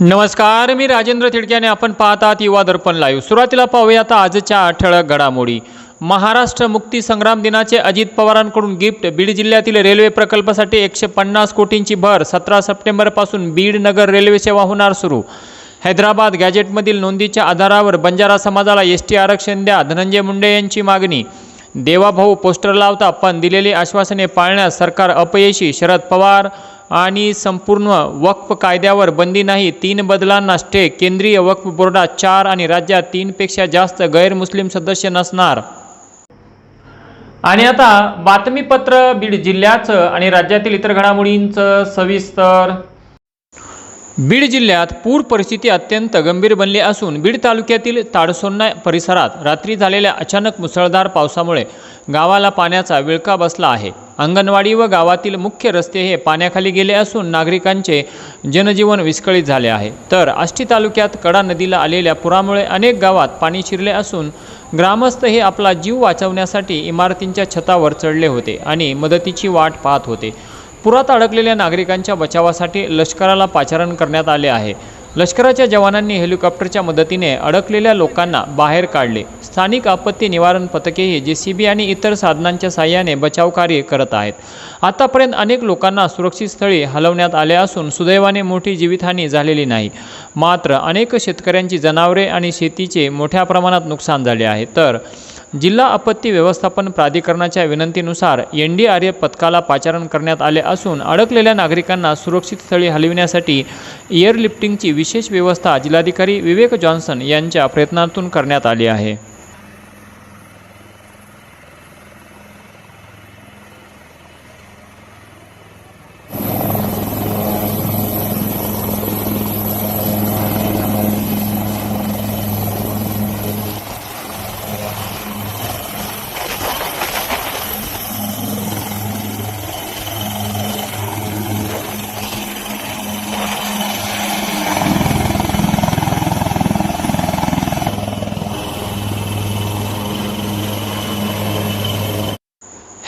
नमस्कार मी राजेंद्र थिडक्याने. आपण पाहतात युवा दर्पण लाईव्ह सुरुवातीला पाहूया आता आजच्या ठळक घडामोडी. महाराष्ट्र मुक्ती संग्राम दिनाचे अजित पवारांकडून गिफ्ट. बीड जिल्ह्यातील रेल्वे प्रकल्पासाठी एकशे पन्नास कोटींची भर. सतरा सप्टेंबरपासून बीड नगर रेल्वे सेवा होणार सुरू. हैदराबाद गॅजेटमधील नोंदीच्या आधारावर बंजारा समाजाला एस टी आरक्षण द्या. धनंजय मुंडे यांची मागणी. देवाभाऊ पोस्टर लावता पण दिलेली आश्वासने पाळण्यास सरकार अपयशी. शरद पवार आणि संपूर्ण वक्फ कायद्यावर बंदी नाही. तीन बदलांना स्टे. केंद्रीय वक्फ बोर्डात चार आणि राज्यात तीनपेक्षा जास्त गैरमुस्लिम सदस्य नसणार. आणि आता बातमीपत्र बीड जिल्ह्याचं आणि राज्यातील इतर घडामोडींचं सविस्तर बीड जिल्ह्यात पूर परिस्थिती अत्यंत गंभीर बनली असून बीड तालुक्यातील ताडसोन्ना परिसरात रात्री झालेल्या अचानक मुसळधार पावसामुळे गावाला पाण्याचा विळका बसला आहे. अंगणवाडी व गावातील मुख्य रस्ते हे पाण्याखाली गेले असून नागरिकांचे जनजीवन विस्कळीत झाले आहे. तर आष्टी तालुक्यात कडा नदीला आलेल्या पुरामुळे अनेक गावात पाणी शिरले असून ग्रामस्थ हे आपला जीव वाचवण्यासाठी इमारतींच्या छतावर चढले होते आणि मदतीची वाट पाहत होते. पुरात अडकलेल्या नागरिकांच्या बचावासाठी लष्कराला पाचारण करण्यात आले आहे. लष्कराच्या जवानांनी हेलिकॉप्टरच्या मदतीने अडकलेल्या लोकांना बाहेर काढले. स्थानिक आपत्ती निवारण पथकेही जे सी बी आणि इतर साधनांच्या साह्याने बचावकार्य करत आहेत. आतापर्यंत अनेक लोकांना सुरक्षित स्थळी हलवण्यात आले असून सुदैवाने मोठी जीवितहानी झालेली नाही. मात्र अनेक शेतकऱ्यांची जनावरे आणि शेतीचे मोठ्या प्रमाणात नुकसान झाले आहे. तर जिल्हा आपत्ती व्यवस्थापन प्राधिकरणाच्या विनंतीनुसार एन डी आर एफ पथकाला पाचारण करण्यात आले असून अडकलेल्या नागरिकांना सुरक्षित स्थळी हलविण्यासाठी एअरलिफ्टिंगची विशेष व्यवस्था जिल्हाधिकारी विवेक जॉन्सन यांच्या प्रयत्नातून करण्यात आली आहे.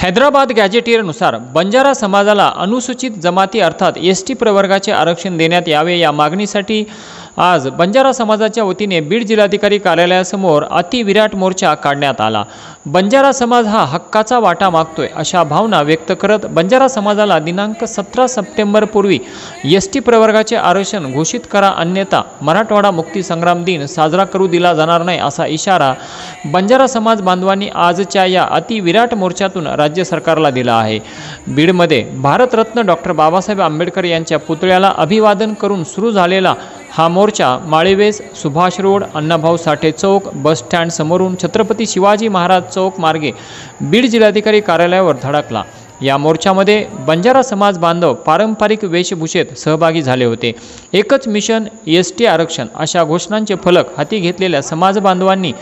हैदराबाद गॅजेटियरनुसार बंजारा समाजाला अनुसूचित जमाती अर्थात एस टी प्रवर्गाचे आरक्षण देण्यात यावे या मागणीसाठी आज बंजारा समाजाच्या वतीने बीड जिल्हाधिकारी कार्यालयासमोर अतिविराट मोर्चा काढण्यात आला. बंजारा समाज हा हक्काचा वाटा मागतोय अशा भावना व्यक्त करत बंजारा समाजाला दिनांक सतरा सप्टेंबरपूर्वी एस टी प्रवर्गाचे आरक्षण घोषित करा अन्यथा मराठवाडा मुक्तीसंग्राम दिन साजरा करू दिला जाणार नाही असा इशारा बंजारा समाज बांधवांनी आजच्या या अतिविराट मोर्चातून राज्य सरकारला दिला आहे. बीडमध्ये भारतरत्न डॉक्टर बाबासाहेब आंबेडकर यांच्या पुतळ्याला अभिवादन करून सुरू झालेला हा मोर्चा Malewes Subhash road Annabhau Sathe Chowk bus stand समोरून छत्रपती शिवाजी महाराज चौक मार्गे बीड जिल्हाधिकारी कार्यालयावर धडकला. या मोर्चामध्ये बंजारा समाज बांधव पारंपरिक वेशभूषेत सहभागी झाले होते. एकच मिशन एस टी आरक्षण अशा घोषणांचे फलक हाती घेतलेल्या समाज बांधवांनी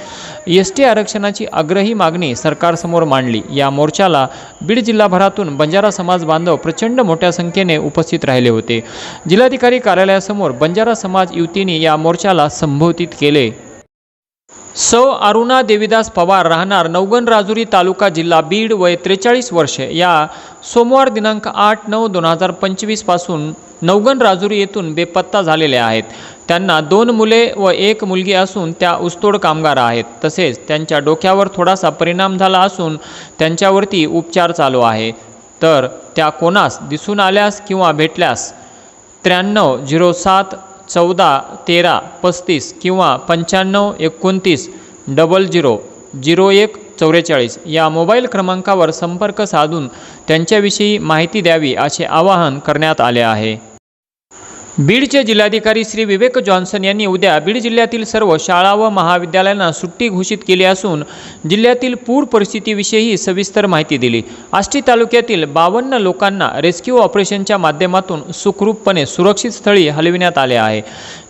एस टी आरक्षणाची आग्रही मागणी सरकारसमोर मांडली. या मोर्चाला बीड जिल्हाभरातून बंजारा समाज बांधव प्रचंड मोठ्या संख्येने उपस्थित राहिले होते. जिल्हाधिकारी कार्यालयासमोर बंजारा समाज युवतीने या मोर्चाला संबोधित केले. सौ अरुणा देविदास पवार राहणार नवगण राजुरी तालुका जिल्हा बीड वय त्रेचाळीस वर्षे. या सोमवार दिनांक आठ नऊ दोन हजार पंचवीसपासून नवगण राजुरी येथून बेपत्ता झालेल्या आहेत. त्यांना दोन मुले व एक मुलगी असून त्या उस्तोड कामगार आहेत. तसेच त्यांच्या डोक्यावर थोडासा परिणाम झाला असून त्यांच्यावरती उपचार चालू आहे. तर त्या कोणास दिसून आल्यास किंवा भेटल्यास त्र्याण्णव झिरो सात चौदा तेरा पस्तीस किंवा पंच्याण्णव एकोणतीस डबल झिरो झिरो एक चौवेचाळीस या मोबाईल क्रमांकावर संपर्क साधून त्यांच्याविषयी माहिती द्यावी असे आवाहन करण्यात आले आहे. बीडचे जिल्हाधिकारी श्री विवेक जॉन्सन यांनी उद्या बीड जिल्ह्यातील सर्व शाळा व महाविद्यालयांना सुट्टी घोषित केली असून जिल्ह्यातील पूर परिस्थितीविषयी सविस्तर माहिती दिली. आष्टी तालुक्यातील बावन्न लोकांना रेस्क्यू ऑपरेशनच्या माध्यमातून सुखरूपपणे सुरक्षित स्थळी हलविण्यात आले आहे.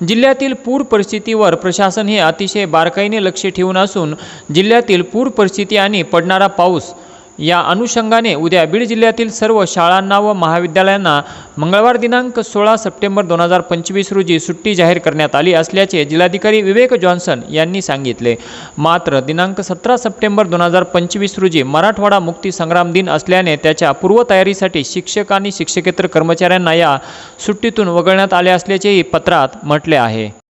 जिल्ह्यातील पूर परिस्थितीवर प्रशासन हे अतिशय बारकाईने लक्ष ठेवून असून जिल्ह्यातील पूर परिस्थिती आणि पडणारा पाऊस या अनुषंगाने उद्या बीड जिल्ह्यातील सर्व शाळांना व महाविद्यालयांना मंगळवार दिनांक सोळा सप्टेंबर दोन हजार पंचवीस रोजी सुट्टी जाहीर करण्यात आली असल्याचे जिल्हाधिकारी विवेक जॉन्सन यांनी सांगितले. मात्र दिनांक सतरा सप्टेंबर दोन हजार पंचवीस रोजी मराठवाडा मुक्ती संग्राम दिन असल्याने त्याच्या पूर्वतयारीसाठी शिक्षक आणि शिक्षकेतर कर्मचाऱ्यांना या सुट्टीतून वगळण्यात आले असल्याचेही पत्रात म्हटले आहे.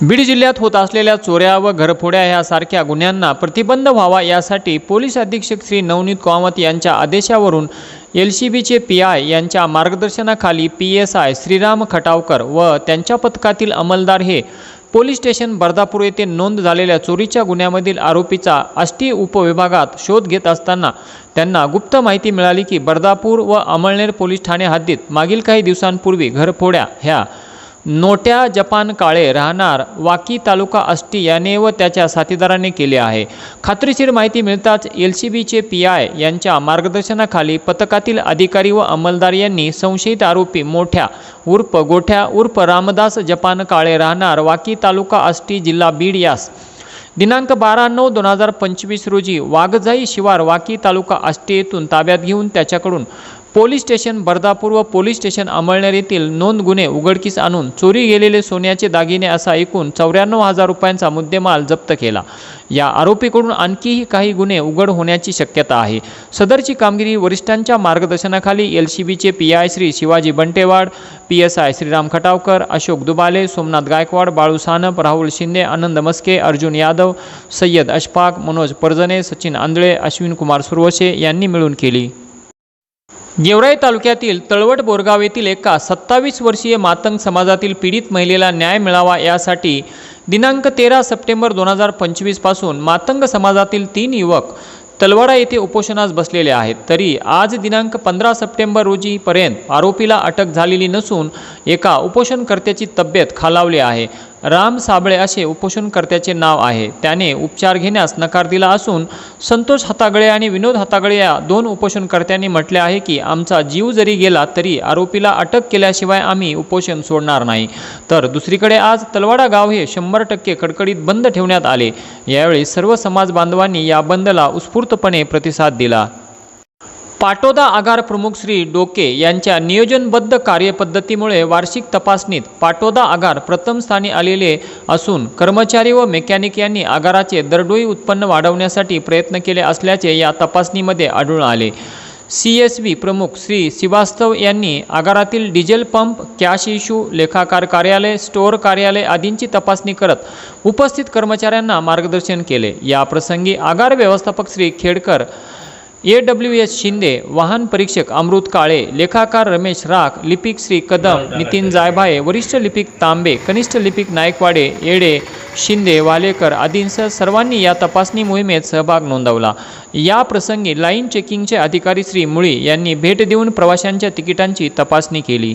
बीड जिल्ह्यात होत असलेल्या चोऱ्या व घरफोड्या ह्यासारख्या गुन्ह्यांना प्रतिबंध व्हावा यासाठी पोलीस अधीक्षक श्री नवनीत कामत यांच्या आदेशावरून एल सी बीचे पी आय यांच्या मार्गदर्शनाखाली P S I Shriram Khatavkar व त्यांच्या पथकातील अंमलदार हे पोलीस स्टेशन बर्दापूर येथे नोंद झालेल्या चोरीच्या गुन्ह्यामधील आरोपीचा आष्टी उपविभागात शोध घेत असताना त्यांना गुप्त माहिती मिळाली की बर्दापूर व अमळनेर पोलीस ठाणे हद्दीत मागील काही दिवसांपूर्वी घरफोड्या ह्या नोट्या जपान काळे राहणार वाकी तालुका आष्टी याने व त्याच्या साथीदाराने केले आहे. खात्रीशीर माहिती मिळताच एल सी बीचे पी आय यांच्या मार्गदर्शनाखाली पथकातील अधिकारी व अंमलदार यांनी संशयित आरोपी मोठ्या उर्फ गोठ्या उर्फ रामदास जपान काळे राहणार वाकी तालुका आष्टी जिल्हा बीड यास. दिनांक बारा नऊ दोन हजार पंचवीस रोजी वाघजाई शिवार वाकी तालुका आष्टी येथून ताब्यात घेऊन त्याच्याकडून पोलीस स्टेशन बर्दापूर व पोलीस स्टेशन अमळनेर येथील नोंद गुन्हे उघडकीस आणून चोरी गेलेले सोन्याचे दागिने असा एकूण चौऱ्याण्णव हजार रुपयांचा मुद्देमाल जप्त केला. या आरोपीकडून आणखीही काही गुन्हे उघड होण्याची शक्यता आहे. सदरची कामगिरी वरिष्ठांच्या मार्गदर्शनाखाली एल सी बीचे P I Shri Shivaji Bantewad P S I Shriram Khatavkar Ashok Dubale Somnath Gaikwad Balu Sanap Rahul Shinde Anand Maske Arjun Yadav Sayyad Ashfaq Manoj Parjane Sachin Andhale Ashwin Kumar Suravase यांनी मिळून केली. गेवराई तालुक्यातील तळवट बोरगाव येथील एका सत्तावीस वर्षीय मातंग समाजातील पीडित महिलेला न्याय मिळावा यासाठी दिनांक तेरा सप्टेंबर दोन हजार पंचवीसपासून मातंग समाजातील तीन युवक तलवाडा येथे उपोषणास बसलेले आहेत. तरी आज दिनांक पंधरा सप्टेंबर रोजीपर्यंत आरोपीला अटक झालेली नसून एका उपोषणकर्त्याची तब्येत खालावली आहे. राम साबळे असे उपोषणकर्त्याचे नाव आहे. त्याने उपचार घेण्यास नकार दिला असून संतोष हातागळे आणि विनोद हातागळे या दोन उपोषणकर्त्यांनी म्हटले आहे की आमचा जीव जरी गेला तरी आरोपीला अटक केल्याशिवाय आम्ही उपोषण सोडणार नाही. तर दुसरीकडे आज तलवाडा गाव हे शंभर टक्के कडकडीत बंद ठेवण्यात आले. यावेळी सर्व समाज बांधवांनी या बंदला उत्स्फूर्तपणे प्रतिसाद दिला. पाटोदा आगार प्रमुख श्री डोके यांच्या नियोजनबद्ध कार्यपद्धतीमुळे वार्षिक तपासणीत पाटोदा आगार प्रथम स्थानी आलेले असून कर्मचारी व मेकॅनिक यांनी आगाराचे दरडोई उत्पन्न वाढवण्यासाठी प्रयत्न केले असल्याचे या तपासणीमध्ये आढळून आले. सी एस बी प्रमुख श्री श्रीवास्तव यांनी आगारातील डिझेल पंप कॅश इश्यू लेखाकार कार्यालय स्टोअर कार्यालय आदींची तपासणी करत उपस्थित कर्मचाऱ्यांना मार्गदर्शन केले. या प्रसंगी आगार व्यवस्थापक Shri Khedkar A W S Shinde वाहन परीक्षक अमृत काळे लेखाकार रमेश राख लिपिक श्री कदम नितीन जायभाये वरिष्ठ लिपिक तांबे कनिष्ठ लिपिक नायकवाडे येडे शिंदे वालेकर आदींसह सर्वांनी या तपासणी मोहिमेत सहभाग नोंदवला. या प्रसंगी लाईन चेकिंगचे अधिकारी श्री मुळी यांनी भेट देऊन प्रवाशांच्या तिकिटांची तपासणी केली.